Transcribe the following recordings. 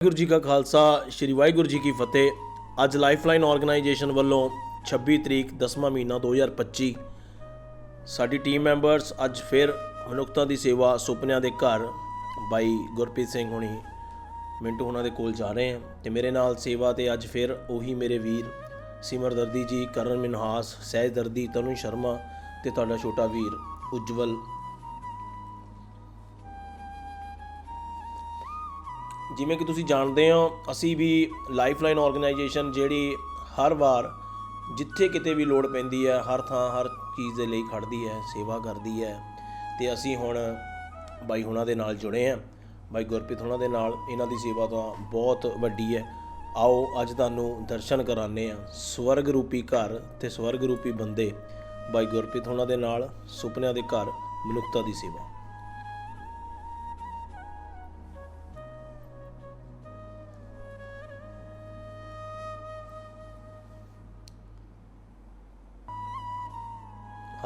ਵਾਹਿਗੁਰੂ ਜੀ ਕਾ ਖਾਲਸਾ, ਸ੍ਰੀ ਵਾਹਿਗੁਰੂ ਜੀ ਕੀ ਫਤਿਹ। ਅੱਜ lifeline organisation ਵੱਲੋਂ 26 ਤਰੀਕ 10ਵਾਂ ਮਹੀਨਾ 2025 ਸਾਡੀ ਟੀਮ ਮੈਂਬਰਸ ਅੱਜ ਫਿਰ ਮਨੁੱਖਤਾ ਦੀ ਸੇਵਾ ਸੁਪਨਿਆਂ ਦੇ ਘਰ ਬਾਈ ਗੁਰਪ੍ਰੀਤ ਸਿੰਘ ਹੁਣੀ, ਮਿੰਟੂ ਹੁਣਾਂ ਦੇ ਕੋਲ ਜਾ ਰਹੇ ਹਾਂ ਤੇ ਮੇਰੇ ਨਾਲ ਸੇਵਾ ਤੇ ਅੱਜ ਫਿਰ ਉਹੀ ਮੇਰੇ ਵੀਰ ਸਿਮਰ ਦਰਦੀ ਜੀ, ਕਰਨ ਮਿਨਹਾਸ, ਸਹਿਜ ਦਰਦੀ, ਤਨੂ ਸ਼ਰਮਾ ਤੇ ਤੁਹਾਡਾ ਛੋਟਾ ਵੀਰ ਉਜਵਲ ਜਿਵੇਂ ਕਿ ਤੁਸੀਂ ਜਾਣਦੇ ਹੋ, ਅਸੀਂ ਵੀ ਲਾਈਫਲਾਈਨ ਆਰਗੇਨਾਈਜੇਸ਼ਨ ਜਿਹੜੀ ਹਰ ਵਾਰ ਜਿੱਥੇ ਕਿਤੇ ਵੀ ਲੋੜ ਪੈਂਦੀ ਹੈ, ਹਰ ਥਾਂ, ਹਰ ਚੀਜ਼ ਦੇ ਲਈ ਖੜਦੀ ਹੈ, ਸੇਵਾ ਕਰਦੀ ਹੈ ਤੇ ਅਸੀਂ ਹੁਣ ਬਾਈ ਹੁਣਾਂ ਦੇ ਨਾਲ ਜੁੜੇ ਹਾਂ, ਬਾਈ ਗੁਰਪ੍ਰੀਤ ਹੁਣਾਂ ਦੇ ਨਾਲ ਇਹਨਾਂ ਦੀ ਸੇਵਾ ਤਾਂ ਬਹੁਤ ਵੱਡੀ ਹੈ। ਆਓ ਅੱਜ ਤੁਹਾਨੂੰ ਦਰਸ਼ਨ ਕਰਾਉਂਦੇ ਹਾਂ, ਸਵਰਗ ਰੂਪੀ ਘਰ ਤੇ ਸਵਰਗ ਰੂਪੀ ਬੰਦੇ ਬਾਈ ਗੁਰਪ੍ਰੀਤ ਹੁਣਾਂ ਦੇ ਨਾਲ ਸੁਪਨਿਆਂ ਦੇ ਘਰ ਮਨੁੱਖਤਾ ਦੀ ਸੇਵਾ।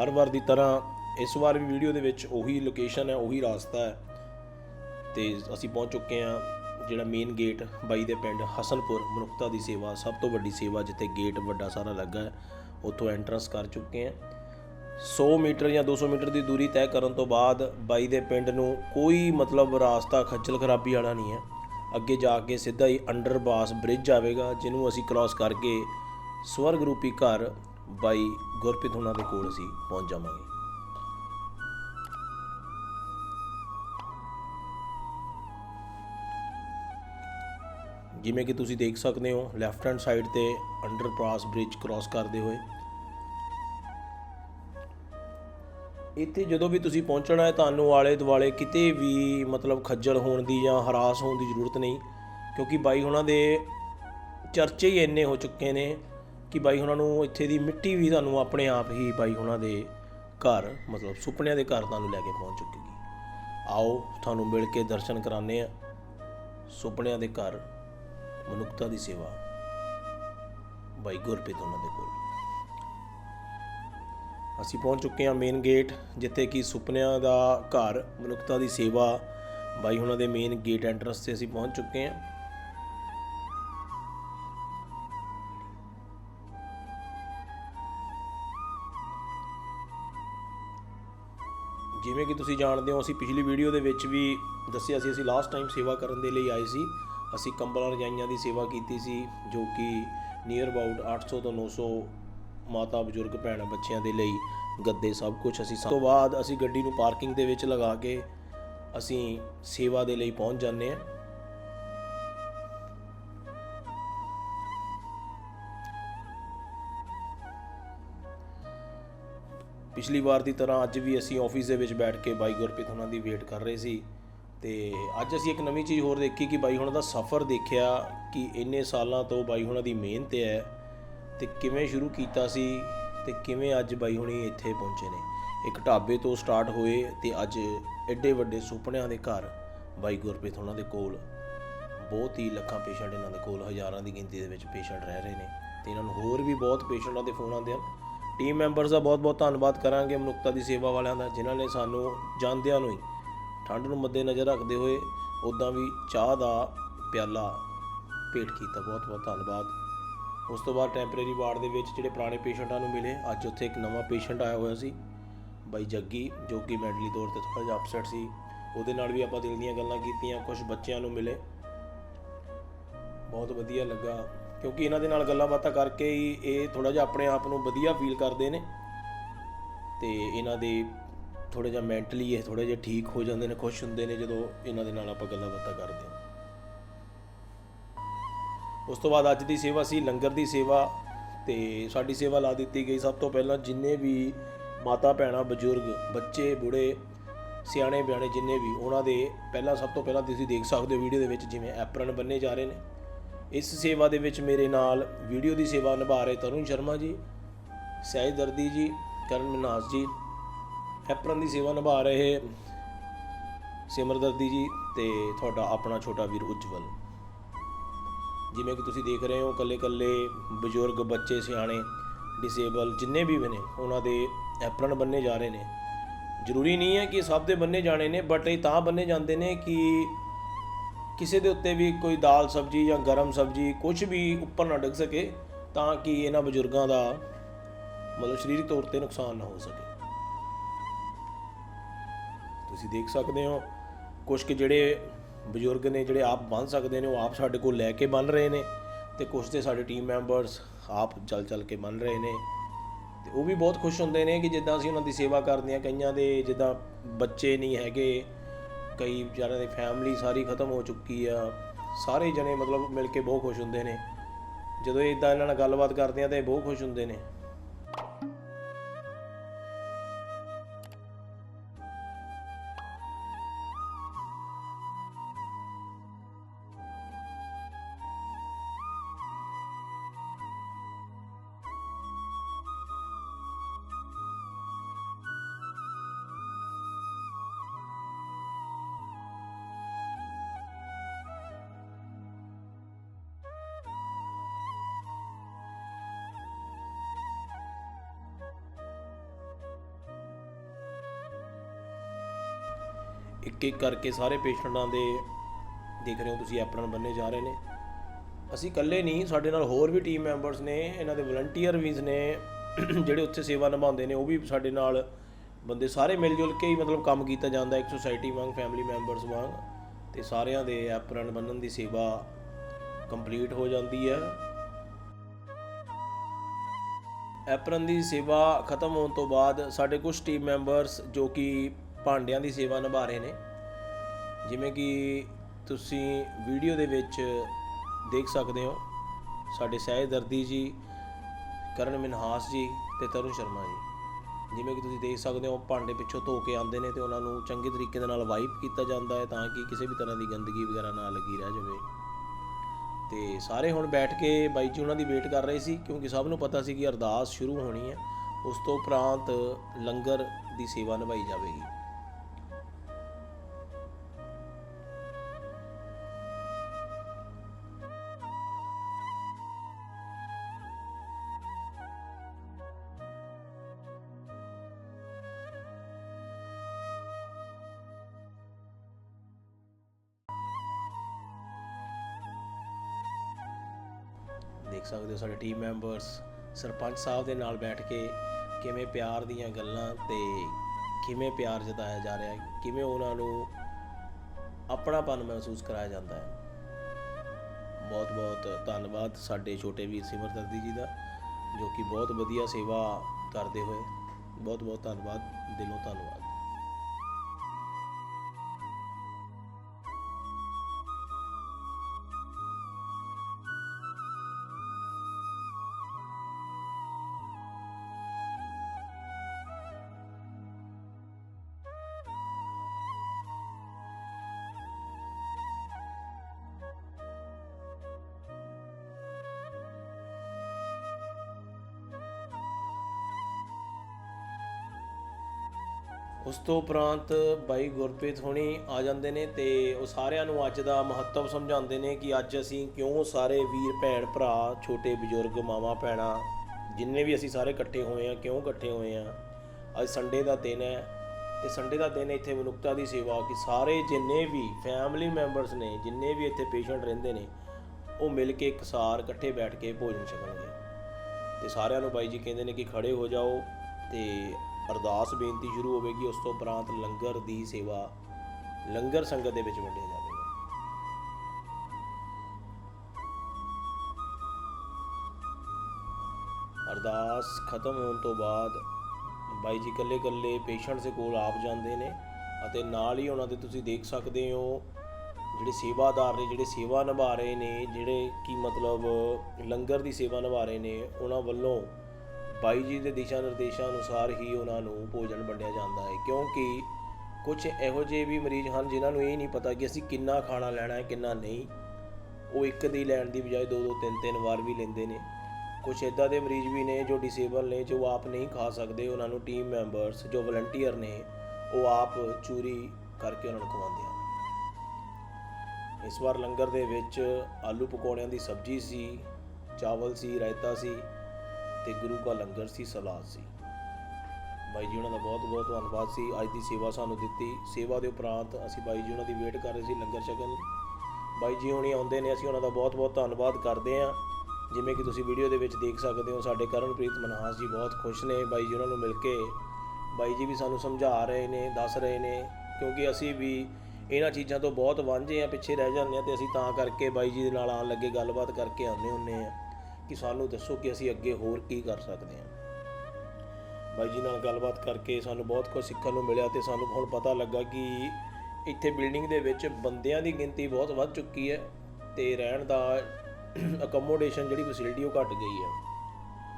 ਹਰ ਵਾਰ ਦੀ ਤਰ੍ਹਾਂ ਇਸ ਵਾਰ ਵੀ ਵੀਡੀਓ ਦੇ ਵਿੱਚ ਉਹੀ ਲੋਕੇਸ਼ਨ ਹੈ, ਉਹੀ ਰਾਸਤਾ ਹੈ। ਤੇ ਅਸੀਂ ਪਹੁੰਚ ਚੁੱਕੇ ਹਾਂ ਜਿਹੜਾ ਮੇਨ ਗੇਟ ਬਾਈ ਦੇ ਪਿੰਡ ਹਸਨਪੁਰ, ਮਨੁੱਖਤਾ ਦੀ ਸੇਵਾ, ਸਭ ਤੋਂ ਵੱਡੀ ਸੇਵਾ ਜਿੱਥੇ ਗੇਟ ਵੱਡਾ ਸਾਰਾ ਲੱਗਾ ਹੈ, ਉੱਥੋਂ ਐਂਟਰੈਂਸ ਕਰ ਚੁੱਕੇ ਹਾਂ। 100 ਮੀਟਰ ਜਾਂ 200 ਮੀਟਰ ਦੀ ਦੂਰੀ ਤੈਅ ਕਰਨ ਤੋਂ ਬਾਅਦ ਬਾਈ ਦੇ ਪਿੰਡ ਨੂੰ ਕੋਈ ਮਤਲਬ ਰਾਸਤਾ ਖੱਜਲ ਖਰਾਬੀ ਵਾਲਾ ਨਹੀਂ ਹੈ। ਅੱਗੇ ਜਾ ਕੇ ਸਿੱਧਾ ਹੀ ਅੰਡਰਪਾਸ ਬ੍ਰਿਜ ਆਵੇਗਾ, ਜਿਹਨੂੰ ਅਸੀਂ ਕ੍ਰਾਸ ਕਰਕੇ ਸਵਰਗ ਰੂਪੀ ਘਰ ਬਾਈ ਗੁਰਪ੍ਰੀਤ ਹੁਣਾਂ ਦੇ ਕੋਲ ਅਸੀਂ ਪਹੁੰਚ ਜਾਵਾਂਗੇ। ਜਿਵੇਂ ਕਿ ਤੁਸੀਂ ਦੇਖ ਸਕਦੇ ਹੋ ਲੈਫਟ ਹੈਂਡ ਸਾਈਡ ਤੇ ਅੰਡਰਪਾਸ ਬ੍ਰਿਜ ਕ੍ਰਾਸ ਕਰਦੇ ਹੋਏ। ਇੱਥੇ ਜਦੋਂ ਵੀ ਤੁਸੀਂ ਪਹੁੰਚਣਾ ਹੈ, ਤੁਹਾਨੂੰ ਆਲੇ ਦੁਆਲੇ ਕਿਤੇ ਵੀ ਮਤਲਬ ਖੱਜਲ ਹੋਣ ਦੀ ਜਾਂ ਹਰਾਸ ਹੋਣ ਦੀ ਜ਼ਰੂਰਤ ਨਹੀਂ, ਕਿਉਂਕਿ ਬਾਈ ਉਹਨਾਂ ਦੇ ਚਰਚੇ ਹੀ ਇੰਨੇ ਹੋ ਚੁੱਕੇ ਨੇ ਕਿ ਬਾਈ ਉਹਨਾਂ ਨੂੰ ਇੱਥੇ ਦੀ ਮਿੱਟੀ ਵੀ ਤੁਹਾਨੂੰ ਆਪਣੇ ਆਪ ਹੀ ਬਾਈ ਉਹਨਾਂ ਦੇ ਘਰ, ਮਤਲਬ ਸੁਪਨਿਆਂ ਦੇ ਘਰ ਤੁਹਾਨੂੰ ਲੈ ਕੇ ਪਹੁੰਚ ਚੁੱਕੇਗੀ ਆਓ, ਤੁਹਾਨੂੰ ਮਿਲ ਕੇ ਦਰਸ਼ਨ ਕਰਾਉਂਦੇ ਆ ਸੁਪਨਿਆਂ ਦੇ ਘਰ, ਮਨੁੱਖਤਾ ਦੀ ਸੇਵਾ। ਬਾਈ ਗੁਰਪ੍ਰੀਤ ਉਹਨਾਂ ਦੇ ਕੋਲ। ਅਸੀਂ ਪਹੁੰਚ ਚੁੱਕੇ ਹਾਂ ਮੇਨ ਗੇਟ ਜਿੱਥੇ ਕਿ ਸੁਪਨਿਆਂ ਦਾ ਘਰ, ਮਨੁੱਖਤਾ ਦੀ ਸੇਵਾ ਬਾਈ ਉਹਨਾਂ ਦੇ ਮੇਨ ਗੇਟ ਐਂਟਰੈਂਸ ਤੇ ਅਸੀਂ ਪਹੁੰਚ ਚੁੱਕੇ ਹਾਂ। ਜਿਵੇਂ ਕਿ ਤੁਸੀਂ ਜਾਣਦੇ ਹੋ, ਅਸੀਂ ਪਿਛਲੀ ਵੀਡੀਓ ਦੇ ਵਿੱਚ ਵੀ ਦੱਸਿਆ ਸੀ, ਅਸੀਂ ਲਾਸਟ ਟਾਈਮ ਸੇਵਾ ਕਰਨ ਦੇ ਲਈ ਆਏ ਸੀ। ਅਸੀਂ ਕੰਬਲਾਂ ਰਜਾਈਆਂ ਦੀ ਸੇਵਾ ਕੀਤੀ ਸੀ, ਜੋ ਕਿ ਨੀਅਰ ਅਬਾਊਟ 800 ਤੋਂ 900 ਮਾਤਾ ਬਜ਼ੁਰਗ ਭੈਣਾਂ ਬੱਚਿਆਂ ਦੇ ਲਈ ਗੱਦੇ ਸਭ ਕੁਝ ਅਸੀਂ ਸਭ ਤੋਂ ਬਾਅਦ ਅਸੀਂ ਗੱਡੀ ਨੂੰ ਪਾਰਕਿੰਗ ਦੇ ਵਿੱਚ ਲਗਾ ਕੇ ਅਸੀਂ ਸੇਵਾ ਦੇ ਲਈ ਪਹੁੰਚ ਜਾਂਦੇ ਹਾਂ। ਪਿਛਲੀ ਵਾਰ ਦੀ ਤਰ੍ਹਾਂ ਅੱਜ ਵੀ ਅਸੀਂ ਆਫਿਸ ਦੇ ਵਿੱਚ ਬੈਠ ਕੇ ਬਾਈ ਗੁਰਪ੍ਰੀਤ ਉਹਨਾਂ ਦੀ ਵੇਟ ਕਰ ਰਹੇ ਸੀ ਤੇ ਅੱਜ ਅਸੀਂ ਇੱਕ ਨਵੀਂ ਚੀਜ਼ ਹੋਰ ਦੇਖੀ ਕਿ ਬਾਈ ਹੁਣਾਂ ਦਾ ਸਫ਼ਰ ਦੇਖਿਆ ਕਿ ਇੰਨੇ ਸਾਲਾਂ ਤੋਂ ਬਾਈ ਹੁਣਾਂ ਦੀ ਮਿਹਨਤ ਹੈ ਤੇ ਕਿਵੇਂ ਸ਼ੁਰੂ ਕੀਤਾ ਸੀ ਤੇ ਕਿਵੇਂ ਅੱਜ ਬਾਈ ਹੁਣੀ ਇੱਥੇ ਪਹੁੰਚੇ ਨੇ। ਇੱਕ ਢਾਬੇ ਤੋਂ ਸਟਾਰਟ ਹੋਏ ਤੇ ਅੱਜ ਐਡੇ ਵੱਡੇ ਸੁਪਨਿਆਂ ਦੇ ਘਰ ਬਾਈ ਗੁਰਪ੍ਰੀਤ ਉਹਨਾਂ ਦੇ ਕੋਲ। ਬਹੁਤ ਹੀ ਲੱਖਾਂ ਪੇਸ਼ੈਂਟ ਇਹਨਾਂ ਦੇ ਕੋਲ, ਹਜ਼ਾਰਾਂ ਦੀ ਗਿਣਤੀ ਦੇ ਵਿੱਚ ਪੇਸ਼ੈਂਟ ਰਹਿ ਰਹੇ ਨੇ ਤੇ ਇਹਨਾਂ ਨੂੰ ਹੋਰ ਵੀ ਬਹੁਤ ਪੇਸ਼ੈਂਟਾਂ ਦੇ ਫੋਨ ਆਉਂਦੇ ਹਨ। ਟੀਮ ਮੈਂਬਰਸ ਦਾ ਬਹੁਤ-ਬਹੁਤ ਧੰਨਵਾਦ ਕਰਾਂਗੇ ਮਨੁੱਖਤਾ ਦੀ ਸੇਵਾ ਵਾਲਿਆਂ ਦਾ, ਜਿਨ੍ਹਾਂ ਨੇ ਸਾਨੂੰ ਜਾਂਦਿਆਂ ਨੂੰ ਹੀ ਠੰਡ ਨੂੰ ਮੱਦੇ ਨਜ਼ਰ ਰੱਖਦੇ ਹੋਏ ਉਦਾਂ ਵੀ ਚਾਹ ਦਾ ਪਿਆਲਾ ਭੇਟ ਕੀਤਾ। ਬਹੁਤ-ਬਹੁਤ ਧੰਨਵਾਦ। ਉਸ ਤੋਂ ਬਾਅਦ ਟੈਂਪਰੇਰੀ ਵਾਰਡ ਦੇ ਵਿੱਚ ਜਿਹੜੇ ਪੁਰਾਣੇ ਪੇਸ਼ੈਂਟਾਂ ਨੂੰ ਮਿਲੇ, ਅੱਜ ਉੱਥੇ ਇੱਕ ਨਵਾਂ ਪੇਸ਼ੈਂਟ ਆਇਆ ਹੋਇਆ ਸੀ, ਬਾਈ ਜੱਗੀ, ਜੋ ਕਿ ਮੈਂਟਲੀ ਤੌਰ ਤੇ ਥੋੜਾ ਜਿਹਾ ਅਪਸੈਟ ਸੀ। ਉਹਦੇ ਨਾਲ ਵੀ ਆਪਾਂ ਦਿਲ ਦੀਆਂ ਗੱਲਾਂ ਕੀਤੀਆਂ ਕੁਝ ਬੱਚਿਆਂ ਨੂੰ ਮਿਲੇ। ਬਹੁਤ ਵਧੀਆ ਲੱਗਾ। ਕਿਉਂਕਿ ਇਹਨਾਂ ਦੇ ਨਾਲ ਗੱਲਾਂ ਬਾਤਾਂ ਕਰਕੇ ਹੀ ਇਹ ਥੋੜਾ ਜਿਹਾ ਆਪਣੇ ਆਪ ਨੂੰ ਵਧੀਆ ਫੀਲ ਕਰਦੇ ਨੇ। ਤੇ ਇਹਨਾਂ ਦੇ ਥੋੜਾ ਜਿਹਾ ਮੈਂਟਲੀ ਇਹ ਥੋੜੇ ਜਿਹਾ ਠੀਕ ਹੋ ਜਾਂਦੇ ਨੇ, ਖੁਸ਼ ਹੁੰਦੇ ਨੇ ਜਦੋਂ ਇਹਨਾਂ ਦੇ ਨਾਲ ਆਪਾਂ ਗੱਲਾਂ ਬਾਤਾਂ ਕਰਦੇ ਹਾਂ। ਉਸ ਤੋਂ ਬਾਅਦ ਅੱਜ ਦੀ ਸੇਵਾ ਸੀ ਲੰਗਰ ਦੀ ਸੇਵਾ ਤੇ ਸਾਡੀ ਸੇਵਾ ਲਾ ਦਿੱਤੀ ਗਈ। ਸਭ ਤੋਂ ਪਹਿਲਾਂ ਜਿੰਨੇ ਵੀ ਮਾਤਾ ਭੈਣਾਂ, ਬਜ਼ੁਰਗ, ਬੱਚੇ ਬੁੜੇ ਸਿਆਣੇ ਬਿਆਣੇ ਜਿੰਨੇ ਵੀ, ਉਹਨਾਂ ਦੇ ਪਹਿਲਾਂ ਸਭ ਤੋਂ ਪਹਿਲਾਂ ਤੁਸੀਂ ਦੇਖ ਸਕਦੇ ਹੋ ਵੀਡੀਓ ਦੇ ਵਿੱਚ ਜਿਵੇਂ ਐਪਰਨ ਬੰਨੇ ਜਾ ਰਹੇ ਨੇ। ਇਸ ਸੇਵਾ ਦੇ ਵਿੱਚ ਮੇਰੇ ਨਾਲ ਵੀਡੀਓ ਦੀ ਸੇਵਾ ਨਿਭਾ ਰਹੇ ਤਰੁਣ ਸ਼ਰਮਾ ਜੀ, ਸਹਿਜ ਦਰਦੀ ਜੀ, ਕਰਨ ਮਨਾਸ ਜੀ ਐਪਰਨ ਦੀ ਸੇਵਾ ਨਿਭਾ ਰਹੇ ਸਿਮਰ ਦਰਦੀ ਜੀ ਤੇ ਤੁਹਾਡਾ ਆਪਣਾ ਛੋਟਾ ਵੀਰ ਉਜਵਲ। ਜਿਵੇਂ ਕਿ ਤੁਸੀਂ ਦੇਖ ਰਹੇ ਹੋ ਕੱਲੇ ਕੱਲੇ ਬਜ਼ੁਰਗ ਬੱਚੇ, ਸਿਆਣੇ ਡਿਸੇਬਲ ਜਿੰਨੇ ਵੀ ਨੇ ਉਹਨਾਂ ਦੇ ਐਪਰਨ ਬੰਨੇ ਜਾ ਰਹੇ ਨੇ। ਜ਼ਰੂਰੀ ਨਹੀਂ ਹੈ ਕਿ ਸਭ ਦੇ ਬੰਨੇ ਜਾਣੇ ਨੇ ਬਟ ਇਹ ਤਾਂ ਬੰਨੇ ਜਾਂਦੇ ਨੇ ਕਿ ਕਿਸੇ ਦੇ ਉੱਤੇ ਵੀ ਕੋਈ ਦਾਲ ਸਬਜੀ ਜਾਂ ਗਰਮ ਸਬਜੀ ਕੁਝ ਵੀ ਉੱਪਰ ਨਾ ਡਿੱਗ ਸਕੇ ਤਾਂ ਕਿ ਇਹਨਾਂ ਬਜ਼ੁਰਗਾਂ ਦਾ ਮਤਲਬ ਸਰੀਰਕ ਤੌਰ ਤੇ ਨੁਕਸਾਨ ਨਾ ਹੋ ਸਕੇ। ਤੁਸੀਂ ਦੇਖ ਸਕਦੇ ਹੋ ਕੁਝ ਕਿ ਜਿਹੜੇ ਬਜ਼ੁਰਗ ਨੇ, ਜਿਹੜੇ ਆਪ ਬੰਨ ਸਕਦੇ ਨੇ, ਉਹ ਆਪ ਸਾਡੇ ਕੋਲ ਲੈ ਕੇ ਬੰਨ ਰਹੇ ਨੇ ਤੇ ਕੁਝ ਤੇ ਸਾਡੇ ਟੀਮ ਮੈਂਬਰਸ ਆਪ ਚੱਲ ਚੱਲ ਕੇ ਬੰਨ ਰਹੇ ਨੇ। ਤੇ ਉਹ ਵੀ ਬਹੁਤ ਖੁਸ਼ ਹੁੰਦੇ ਨੇ ਕਿ ਜਿੱਦਾਂ ਅਸੀਂ ਉਹਨਾਂ ਦੀ ਸੇਵਾ ਕਰਦੇ ਹਾਂ, ਕਈਆਂ ਦੇ ਜਿੱਦਾਂ ਬੱਚੇ ਨਹੀਂ ਹੈਗੇ ਕਈ ਵਿਚਾਰਿਆਂ ਦੀ ਫੈਮਿਲੀ ਸਾਰੀ ਖਤਮ ਹੋ ਚੁੱਕੀ ਆ। ਸਾਰੇ ਜਣੇ ਮਤਲਬ ਮਿਲ ਕੇ ਬਹੁਤ ਖੁਸ਼ ਹੁੰਦੇ ਨੇ। ਜਦੋਂ ਇਦਾਂ ਇਹਨਾਂ ਨਾਲ ਗੱਲਬਾਤ ਕਰਦੇ ਆ ਤਾਂ ਇਹ ਬਹੁਤ ਖੁਸ਼ ਹੁੰਦੇ ਨੇ। ਇੱਕ ਇੱਕ ਕਰਕੇ ਸਾਰੇ ਪੇਸ਼ੈਂਟਾਂ ਦੇ ਦੇਖ ਰਹੇ ਹੋ ਤੁਸੀਂ ਐਪਰਨ ਬੰਨੇ ਜਾ ਰਹੇ ਨੇ। ਅਸੀਂ ਇਕੱਲੇ ਨਹੀਂ, ਸਾਡੇ ਨਾਲ ਹੋਰ ਵੀ ਟੀਮ ਮੈਂਬਰਸ ਨੇ, ਇਹਨਾਂ ਦੇ ਵਲੰਟੀਅਰ ਵੀਜ਼ ਨੇ, ਜਿਹੜੇ ਉੱਥੇ ਸੇਵਾ ਨਿਭਾਉਂਦੇ ਨੇ, ਉਹ ਵੀ ਸਾਡੇ ਨਾਲ ਬੰਦੇ ਸਾਰੇ ਮਿਲ ਜੁਲ ਕੇ ਹੀ ਮਤਲਬ ਕੰਮ ਕੀਤਾ ਜਾਂਦਾ, ਇੱਕ ਸੁਸਾਇਟੀ ਵਾਂਗ ਫੈਮਿਲੀ ਮੈਂਬਰਸ ਵਾਂਗ, ਤੇ ਸਾਰਿਆਂ ਦੇ ਐਪਰਨ ਬੰਨਣ ਦੀ ਸੇਵਾ ਕੰਪਲੀਟ ਹੋ ਜਾਂਦੀ ਹੈ। ਐਪਰਨ ਦੀ ਸੇਵਾ ਖਤਮ ਹੋਣ ਤੋਂ ਬਾਅਦ ਸਾਡੇ ਕੁਝ ਟੀਮ ਮੈਂਬਰਸ ਜੋ ਕਿ ਭਾਂਡਿਆਂ ਦੀ ਸੇਵਾ ਨਿਭਾ ਰਹੇ ਨੇ। ਜਿਵੇਂ ਕਿ ਤੁਸੀਂ ਵੀਡੀਓ ਦੇ ਵਿੱਚ ਦੇਖ ਸਕਦੇ ਹੋ, ਸਾਡੇ ਸਹਿਦਰਦੀ ਜੀ, ਕਰਨ ਮਿਨਹਾਸ ਜੀ ਤੇ ਤਰੁਣ ਸ਼ਰਮਾ ਜੀ। ਜਿਵੇਂ ਕਿ ਤੁਸੀਂ ਦੇਖ ਸਕਦੇ ਹੋ, ਭਾਂਡੇ ਪਿੱਛੋਂ ਧੋ ਕੇ ਆਉਂਦੇ ਨੇ ਤੇ ਉਹਨਾਂ ਨੂੰ ਚੰਗੇ ਤਰੀਕੇ ਦੇ ਨਾਲ ਵਾਈਪ ਕੀਤਾ ਜਾਂਦਾ ਹੈ ਤਾਂ ਕਿ ਕਿਸੇ ਵੀ ਤਰ੍ਹਾਂ ਦੀ ਗੰਦਗੀ ਵਗੈਰਾ ਨਾ ਲੱਗੀ ਰਹਿ ਜਾਵੇ। ਤੇ ਸਾਰੇ ਹੁਣ ਬੈਠ ਕੇ ਬਾਈ ਜੀ ਉਹਨਾਂ ਦੀ ਵੇਟ ਕਰ ਰਹੇ ਸੀ, ਕਿਉਂਕਿ ਸਭ ਨੂੰ ਪਤਾ ਸੀ ਕਿ ਅਰਦਾਸ ਸ਼ੁਰੂ ਹੋਣੀ ਹੈ। ਉਸ ਤੋਂ ਉਪਰੰਤ ਲੰਗਰ ਦੀ ਸੇਵਾ ਨਿਭਾਈ ਜਾਵੇਗੀ। ਦੇਖ ਸਕਦੇ ਹੋ ਸਾਡੇ ਟੀਮ ਮੈਂਬਰਸ ਸਰਪੰਚ ਸਾਹਿਬ ਦੇ ਨਾਲ ਬੈਠ ਕੇ ਕਿਵੇਂ ਪਿਆਰ ਦੀਆਂ ਗੱਲਾਂ ਤੇ ਕਿਵੇਂ ਪਿਆਰ ਜਤਾਇਆ ਜਾ ਰਿਹਾ ਹੈ, ਕਿਵੇਂ ਉਹਨਾਂ ਨੂੰ ਆਪਣਾਪਨ ਮਹਿਸੂਸ ਕਰਾਇਆ ਜਾਂਦਾ ਹੈ। ਬਹੁਤ ਬਹੁਤ ਧੰਨਵਾਦ ਸਾਡੇ ਛੋਟੇ ਵੀਰ ਸਿਮਰਦਰਦੀ ਜੀ ਦਾ, ਜੋ ਕਿ ਬਹੁਤ ਵਧੀਆ ਸੇਵਾ ਕਰਦੇ ਹੋਏ। ਬਹੁਤ ਬਹੁਤ ਧੰਨਵਾਦ, ਦਿਲੋਂ ਧੰਨਵਾਦ। ਉਸ ਤੋਂ ਉਪਰੰਤ ਬਾਈ ਗੁਰਪ੍ਰੀਤ ਹੋਣੀ ਆ ਜਾਂਦੇ ਨੇ ਤੇ ਉਹ ਸਾਰਿਆਂ ਨੂੰ ਅੱਜ ਦਾ ਮਹੱਤਵ ਸਮਝਾਉਂਦੇ ਨੇ ਕਿ ਅੱਜ ਅਸੀਂ ਕਿਉਂ ਸਾਰੇ ਵੀਰ ਭੈਣ ਭਰਾ, ਛੋਟੇ ਬਜ਼ੁਰਗ, ਮਾਵਾਂ ਭੈਣਾਂ, ਜਿੰਨੇ ਵੀ ਅਸੀਂ ਸਾਰੇ ਇਕੱਠੇ ਹੋਏ ਆ ਕਿਉਂ ਇਕੱਠੇ ਹੋਏ ਆ ਅੱਜ ਸੰਡੇ ਦਾ ਦਿਨ ਹੈ ਤੇ ਸੰਡੇ ਦਾ ਦਿਨ ਇੱਥੇ ਮਨੁੱਖਤਾ ਦੀ ਸੇਵਾ ਕਿ ਸਾਰੇ ਜਿੰਨੇ ਵੀ ਫੈਮਿਲੀ ਮੈਂਬਰਸ ਨੇ, ਜਿੰਨੇ ਵੀ ਇੱਥੇ ਪੇਸ਼ੈਂਟ ਰਹਿੰਦੇ ਨੇ, ਉਹ ਮਿਲ ਕੇ ਇਕਸਾਰ ਇਕੱਠੇ ਬੈਠ ਕੇ ਭੋਜਨ ਛਕਣਗੇ। ਤੇ ਸਾਰਿਆਂ ਨੂੰ ਬਾਈ ਜੀ ਕਹਿੰਦੇ ਨੇ ਕਿ ਖੜੇ ਹੋ ਜਾਓ ਤੇ ਅਰਦਾਸ ਬੇਨਤੀ ਸ਼ੁਰੂ ਹੋਵੇਗੀ, ਉਸ ਤੋਂ ਉਪਰੰਤ ਲੰਗਰ ਦੀ ਸੇਵਾ, ਲੰਗਰ ਸੰਗਤ ਦੇ ਵਿੱਚ ਵੰਡਿਆ ਜਾਵੇਗਾ। ਅਰਦਾਸ ਖਤਮ ਹੋਣ ਤੋਂ ਬਾਅਦ ਬਾਈ ਜੀ ਇਕੱਲੇ ਇਕੱਲੇ ਪੇਸ਼ੈਂਟ ਦੇ ਕੋਲ ਆਪ ਜਾਂਦੇ ਨੇ ਅਤੇ ਨਾਲ ਹੀ ਉਹਨਾਂ ਦੇ ਤੁਸੀਂ ਦੇਖ ਸਕਦੇ ਹੋ ਜਿਹੜੇ ਸੇਵਾਦਾਰ ਨੇ, ਜਿਹੜੇ ਸੇਵਾ ਨਿਭਾ ਰਹੇ ਨੇ, ਜਿਹੜੇ ਕੀ ਮਤਲਬ ਲੰਗਰ ਦੀ ਸੇਵਾ ਨਿਭਾ ਰਹੇ ਨੇ, ਉਹਨਾਂ ਵੱਲੋਂ ਬਾਈ ਜੀ ਦੇ ਦਿਸ਼ਾ ਨਿਰਦੇਸ਼ਾਂ ਅਨੁਸਾਰ ਹੀ ਉਹਨਾਂ ਨੂੰ ਭੋਜਨ ਵੰਡਿਆ ਜਾਂਦਾ ਹੈ, ਕਿਉਂਕਿ ਕੁਝ ਇਹੋ ਜਿਹੇ ਵੀ ਮਰੀਜ਼ ਹਨ ਜਿਨ੍ਹਾਂ ਨੂੰ ਇਹ ਨਹੀਂ ਪਤਾ ਕਿ ਅਸੀਂ ਕਿੰਨਾ ਖਾਣਾ ਲੈਣਾ ਹੈ, ਕਿੰਨਾ ਨਹੀਂ। ਉਹ ਇੱਕ ਦੀ ਲੈਣ ਦੀ ਬਜਾਏ ਦੋ ਦੋ ਤਿੰਨ ਤਿੰਨ ਵਾਰ ਵੀ ਲੈਂਦੇ ਨੇ। ਕੁਝ ਇਦਾਂ ਦੇ ਮਰੀਜ਼ ਵੀ ਨੇ ਜੋ ਡਿਸੇਬਲ ਨੇ, ਜੋ ਆਪ ਨਹੀਂ ਖਾ ਸਕਦੇ। ਉਹਨਾਂ ਨੂੰ ਟੀਮ ਮੈਂਬਰਸ ਜੋ ਵਲੰਟੀਅਰ ਨੇ, ਉਹ ਆਪ ਚੂਰੀ ਕਰਕੇ ਉਹਨਾਂ ਨੂੰ ਖਵਾਉਂਦੇ ਹਨ। ਇਸ ਵਾਰ ਲੰਗਰ ਦੇ ਵਿੱਚ ਆਲੂ ਪਕੌੜਿਆਂ ਦੀ ਸਬਜ਼ੀ ਸੀ, ਚਾਵਲ ਸੀ, ਰਾਇਤਾ ਸੀ ਤੇ ਗੁਰੂ ਕਾ ਲੰਗਰ ਸੀ, ਸਲਾਦ ਸੀ। ਬਾਈ ਜੀ ਉਹਨਾਂ ਦਾ ਬਹੁਤ ਬਹੁਤ ਧੰਨਵਾਦ ਸੀ। ਅੱਜ ਦੀ ਸੇਵਾ ਸਾਨੂੰ ਦਿੱਤੀ। ਸੇਵਾ ਦੇ ਉਪਰੰਤ ਅਸੀਂ ਬਾਈ ਜੀ ਉਹਨਾਂ ਦੀ ਵੇਟ ਕਰ ਰਹੇ ਸੀ ਲੰਗਰ ਛਕਣ ਬਾਈ ਜੀ ਹੁਣੀ ਆਉਂਦੇ ਨੇ, ਅਸੀਂ ਉਹਨਾਂ ਦਾ ਬਹੁਤ-ਬਹੁਤ ਧੰਨਵਾਦ ਕਰਦੇ ਹਾਂ। ਜਿਵੇਂ ਕਿ ਤੁਸੀਂ ਵੀਡੀਓ ਦੇ ਵਿੱਚ ਦੇਖ ਸਕਦੇ ਹੋ, ਸਾਡੇ ਕਰਨਪ੍ਰੀਤ ਮਨਹਾਸ ਜੀ ਬਹੁਤ ਖੁਸ਼ ਨੇ ਬਾਈ ਜੀ ਉਹਨਾਂ ਨੂੰ ਮਿਲ ਕੇ। ਬਾਈ ਜੀ ਵੀ ਸਾਨੂੰ ਸਮਝਾ ਰਹੇ ਨੇ, ਦੱਸ ਰਹੇ ਨੇ, ਕਿਉਂਕਿ ਅਸੀਂ ਵੀ ਇਹਨਾਂ ਚੀਜ਼ਾਂ ਤੋਂ ਬਹੁਤ ਵਾਂਝੇ ਆ ਪਿੱਛੇ ਰਹਿ ਜਾਂਦੇ ਆ ਤੇ ਅਸੀਂ ਤਾਂ ਕਰਕੇ ਬਾਈ ਜੀ ਦੇ ਨਾਲ ਆਉਣ ਲੱਗੇ, ਗੱਲਬਾਤ ਕਰਕੇ ਆਉਂਦੇ ਹੁੰਨੇ ਆ ਕਿ ਸਾਨੂੰ ਦੱਸੋ ਕਿ ਅਸੀਂ ਅੱਗੇ ਹੋਰ ਕੀ ਕਰ ਸਕਦੇ ਹਾਂ। ਬਾਈ ਜੀ ਨਾਲ ਗੱਲਬਾਤ ਕਰਕੇ ਸਾਨੂੰ ਬਹੁਤ ਕੁਝ ਸਿੱਖਣ ਨੂੰ ਮਿਲਿਆ ਤੇ ਸਾਨੂੰ ਹੁਣ ਪਤਾ ਲੱਗਾ ਕਿ ਇੱਥੇ ਬਿਲਡਿੰਗ ਦੇ ਵਿੱਚ ਬੰਦਿਆਂ ਦੀ ਗਿਣਤੀ ਬਹੁਤ ਵੱਧ ਚੁੱਕੀ ਹੈ ਤੇ ਰਹਿਣ ਦਾ ਅਕਮੋਡੇਸ਼ਨ ਜਿਹੜੀ ਫੈਸਿਲਿਟੀ ਉਹ ਘਟ ਗਈ ਹੈ।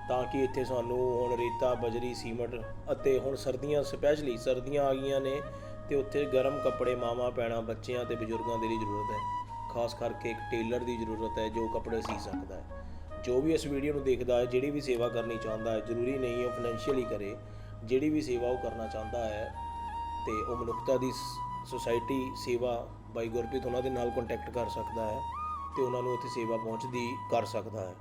ਤਾਂ ਕਿ ਇੱਥੇ ਸਾਨੂੰ ਹੁਣ ਰੇਤਾ, ਬਜਰੀ, ਸੀਮਟ ਅਤੇ ਹੁਣ ਸਰਦੀਆਂ ਸਪੈਸ਼ਲੀ ਸਰਦੀਆਂ ਆ ਗਈਆਂ ਨੇ ਤੇ ਉੱਥੇ ਗਰਮ ਕੱਪੜੇ ਮਾਵਾਂ ਪੈਣਾ ਬੱਚਿਆਂ ਤੇ ਬਜ਼ੁਰਗਾਂ ਦੇ ਲਈ ਜ਼ਰੂਰਤ ਹੈ। ਖਾਸ ਕਰਕੇ ਇੱਕ ਟੇਲਰ ਦੀ ਜ਼ਰੂਰਤ ਹੈ ਜੋ ਕੱਪੜੇ ਸੀ ਸਕਦਾ ਹੈ। ਜੋ ਵੀ ਇਸ ਵੀਡੀਓ ਨੂੰ ਦੇਖਦਾ ਹੈ, ਜਿਹੜੀ ਵੀ ਸੇਵਾ ਕਰਨੀ ਚਾਹੁੰਦਾ ਹੈ, ਜ਼ਰੂਰੀ ਨਹੀਂ ਉਹ ਫਾਈਨੈਂਸ਼ੀਅਲੀ ਕਰੇ, ਜਿਹੜੀ ਵੀ ਸੇਵਾ ਉਹ ਕਰਨਾ ਚਾਹੁੰਦਾ ਹੈ ਤੇ ਉਹ ਮਨੁੱਖਤਾ ਦੀ ਸੁਸਾਇਟੀ ਸੇਵਾ ਬਾਈ ਗੁਰਪ੍ਰੀਤ ਉਹਨਾਂ ਦੇ ਨਾਲ ਕੰਟੈਕਟ ਕਰ ਸਕਦਾ ਹੈ ਤੇ ਉਹਨਾਂ ਨੂੰ ਉੱਥੇ ਸੇਵਾ ਪਹੁੰਚਦੀ ਕਰ ਸਕਦਾ ਹੈ।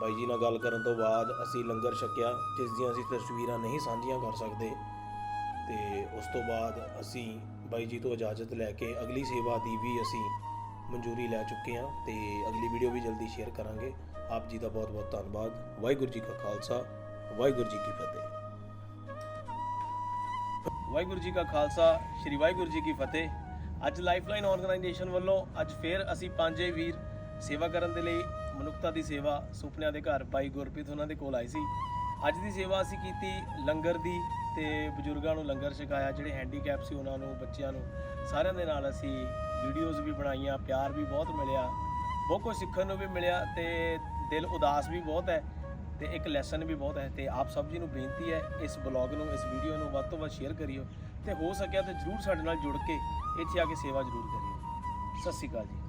ਬਾਈ ਜੀ ਨਾਲ ਗੱਲ ਕਰਨ ਤੋਂ ਬਾਅਦ ਅਸੀਂ ਲੰਗਰ ਛਕਿਆ, ਜਿਸ ਦੀਆਂ ਅਸੀਂ ਤਸਵੀਰਾਂ ਨਹੀਂ ਸਾਂਝੀਆਂ ਕਰ ਸਕਦੇ ਤੇ ਉਸ ਤੋਂ ਬਾਅਦ ਅਸੀਂ ਬਾਈ ਜੀ ਤੋਂ ਇਜਾਜ਼ਤ ਲੈ ਕੇ ਅਗਲੀ ਸੇਵਾ ਦੀ ਵੀ ਅਸੀਂ ਮਨਜ਼ੂਰੀ ਲੈ ਚੁੱਕੇ ਹਾਂ ਤੇ ਅਗਲੀ ਵੀਡੀਓ ਵੀ ਜਲਦੀ ਸ਼ੇਅਰ ਕਰਾਂਗੇ। ਆਪ ਜੀ ਦਾ ਬਹੁਤ ਬਹੁਤ ਧੰਨਵਾਦ। ਵਾਹਿਗੁਰੂ ਜੀ ਕਾ ਖਾਲਸਾ, ਵਾਹਿਗੁਰੂ ਜੀ ਕੀ ਫਤਿਹ। ਵਾਹਿਗੁਰੂ ਜੀ ਕਾ ਖਾਲਸਾ, ਸ੍ਰੀ ਵਾਹਿਗੁਰੂ ਜੀ ਕੀ ਫਤਿਹ। ਅੱਜ ਲਾਈਫਲਾਈਨ ਆਰਗੇਨਾਈਜੇਸ਼ਨ ਵੱਲੋਂ ਅੱਜ ਫੇਰ ਅਸੀਂ ਪੰਜੇ ਵੀਰ ਸੇਵਾ ਕਰਨ ਦੇ ਲਈ ਮਨੁੱਖਤਾ ਦੀ ਸੇਵਾ, ਸੁਪਨਿਆਂ ਦੇ ਘਰ, ਬਾਈ ਗੁਰਪ੍ਰੀਤ ਉਹਨਾਂ ਦੇ ਕੋਲ ਆਈ ਸੀ। ਅੱਜ ਦੀ ਸੇਵਾ ਅਸੀਂ ਕੀਤੀ ਲੰਗਰ ਦੀ ਤੇ ਬਜ਼ੁਰਗਾਂ ਨੂੰ ਲੰਗਰ ਛਕਾਇਆ, ਜਿਹੜੇ ਹੈਂਡੀਕੈਪ ਸੀ ਉਹਨਾਂ ਨੂੰ, ਬੱਚਿਆਂ ਨੂੰ, ਸਾਰਿਆਂ ਦੇ ਨਾਲ ਅਸੀਂ ਵੀਡੀਓਜ਼ ਵੀ ਬਣਾਈਆਂ, ਪਿਆਰ ਵੀ ਬਹੁਤ ਮਿਲਿਆ, ਬਹੁਤ ਕੁਝ ਸਿੱਖਣ ਨੂੰ ਵੀ ਮਿਲਿਆ ਤੇ ਦਿਲ ਉਦਾਸ ਵੀ ਬਹੁਤ ਹੈ ਤੇ ਇੱਕ ਲੈਸਨ ਵੀ ਬਹੁਤ ਹੈ ਤੇ ਆਪ ਸਭ ਜੀ ਨੂੰ ਬੇਨਤੀ ਹੈ ਇਸ ਬਲੌਗ ਨੂੰ, ਇਸ ਵੀਡੀਓ ਨੂੰ ਵੱਧ ਤੋਂ ਵੱਧ ਸ਼ੇਅਰ ਕਰਿਓ ਤੇ ਹੋ ਸਕਿਆ ਤਾਂ ਜਰੂਰ ਸਾਡੇ ਨਾਲ ਜੁੜ ਕੇ ਇੱਥੇ ਆ ਕੇ ਸੇਵਾ ਜਰੂਰ ਕਰਿਓ। ਸਤਿ ਸ਼੍ਰੀ ਅਕਾਲ ਜੀ।